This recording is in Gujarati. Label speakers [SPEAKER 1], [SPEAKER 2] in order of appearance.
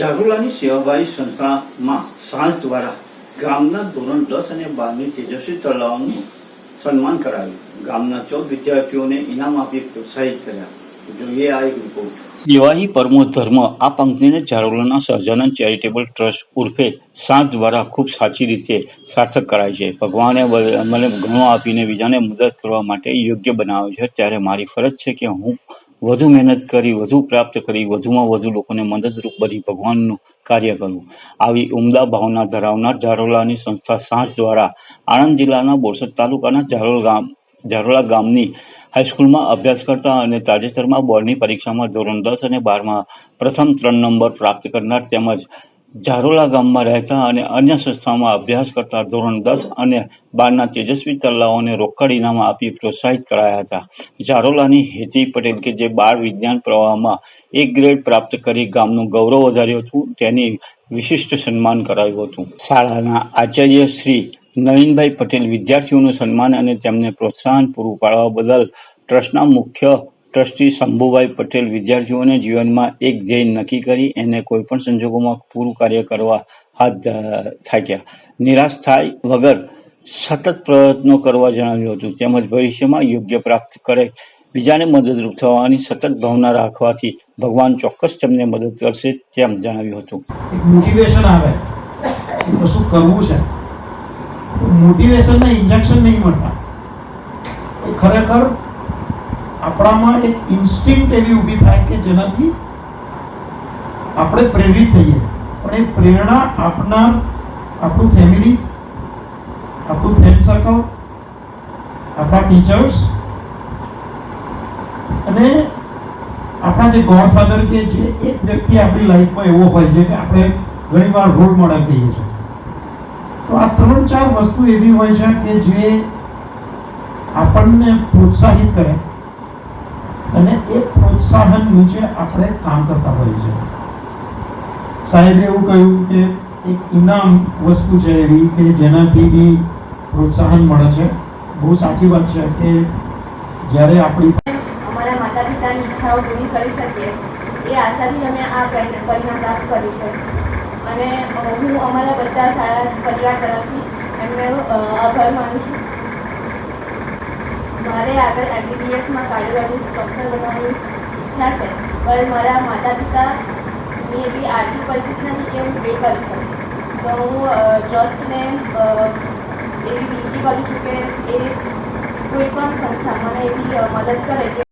[SPEAKER 1] જારોલાની સેવાભાવી સંસ્થામાં સાંજ દ્વારા ગામના ધોરણ દસ અને બારની તેજસ્વી તળાવનું સન્માન કરાવ્યું ગામના ચૌદ વિદ્યાર્થીઓને ઇનામ આપી પ્રોત્સાહિત કર્યા. જોઈએ આ એક રિપોર્ટ દિવાહી પરમો ધર્મ આ પંક્તિને જારોલાના સહજાનંદ ચેરિટેબલ ટ્રસ્ટ ઉર્ફે સાંજ દ્વારા ખૂબ સાચી રીતે સાર્થક કરાય છે. ભગવાને મને ગણો આપીને બીજાને મદદ કરવા માટે યોગ્ય બનાવ્યો છે. ત્યારે મારી ફરજ છે કે હું વધુ મહેનત કરી, વધુ પ્રાપ્ત કરી, વધુમાં વધુ લોકોને મદદરૂપ બની ભગવાનનું કાર્ય કરવું. આવી ઉમદા ભાવના ધરાવનાર ઝારોલાની સંસ્થા સાંજ દ્વારા આણંદ જિલ્લાના બોરસદ તાલુકાના ઝારોલ ગામ, ઝારોલા ગામની હાઈસ્કૂલમાં અભ્યાસ કરતા અને તાજેતરમાં બોર્ડની પરીક્ષામાં ધોરણ દસ અને બારમાં પ્રથમ ત્રણ નંબર પ્રાપ્ત કરનાર તેમજ જારોલા ગામમાં રહેતા અને અન્ય સંસ્થામાં અભ્યાસ કરતા ધોરણ દસ અને બારના તેજસ્વી તલ્લાઓને રોકડ ઇનામ આપી પ્રોત્સાહિત કરાયા હતા. જારોલાની હેતી પટેલ કે જે બાળ વિજ્ઞાન પ્રવાહમાં એક ગ્રેડ પ્રાપ્ત કરી ગામનું ગૌરવ વધાર્યું હતું, તેની વિશિષ્ટ સન્માન કરાયું હતું. શાળાના આચાર્ય શ્રી નવીનભાઈ પટેલ વિદ્યાર્થીઓનું સન્માન અને તેમને પ્રોત્સાહન પૂરું પાડવા બદલ ટ્રસ્ટના મુખ્ય ટ્રસ્ટી શંભુભાઈ પટેલ વિદ્યાર્થીઓને જીવનમાં એક ધ્યેય નક્કી કરી એને કોઈ પણ સંજોગોમાં પૂરું કાર્ય કરવા હાથ થાક્યા. નિરાશ થાય વગર સતત પ્રયત્નો કરવા જણાવ્યું હતું. તેમજ ભવિષ્યમાં યોગ્ય પ્રાપ્ત કરે બીજાને મદદરૂપ થવાની સતત ભાવના રાખવાથી ભગવાન ચોક્કસ તેમને મદદ કરશે તેમ જણાવ્યું હતું.
[SPEAKER 2] મોટિવેશન આવે. કશું કરવું છે. મોટિવેશનના ઇન્જેક્શન નહીં મળતા. ખરેખર આપણામાં એક ઇન્સ્ટિંક્ટ એવી ઊભી થાય કે જેનાથી આપણે પ્રેરિત થઈએ. પણ એ પ્રેરણા આપનાર, આપણું ફેમિલી આપણું ફ્રેન્ડ સર્કલ આપણા ટીચર્સ અને આપણા જે ગોડફાધર કે જે એક વ્યક્તિ આપણી લાઈફમાં એવો હોય છે કે આપણે ઘણીવાર રોલ મોડલ કહીએ છીએ. તો આ ત્રણ ચાર વસ્તુ એવી હોય છે કે જે આપણને પ્રોત્સાહિત કરે. અને એ પ્રોત્સાહન નીચે આપણે કામ કરતા હોઈએ છીએ. સાહેબે એવું કહ્યું કે એક ઇનામ વસ્તુ છે એવી કે જેનાથી બી પ્રોત્સાહન મળે છે. બહુ સાચી વાત છે કે જ્યારે આપણી
[SPEAKER 3] અમારા માતા પિતાની ઈચ્છાઓ પૂરી કરી શકીએ, એ આશાથી અમે આ પરિ- પરિણામ પ્રાપ્ત કર્યું છે. અને હું અમારા બધા શાળા પરિવાર તરફથી એમને આભાર માનું છું. મારે આગળ એમબીબીએસમાં કાર્ડિયોલોજીસ્ટ ડૉક્ટર બનવાની ઈચ્છા છે, પણ મારા માતા પિતાની એવી આર્થિક પરિસ્થિતિ નથી કે હું પે કરી શકું. તો હું ટ્રસ્ટને એવી વિનંતી કરું છું કે એ કોઈ પણ સંસ્થા મને એવી મદદ કરે કે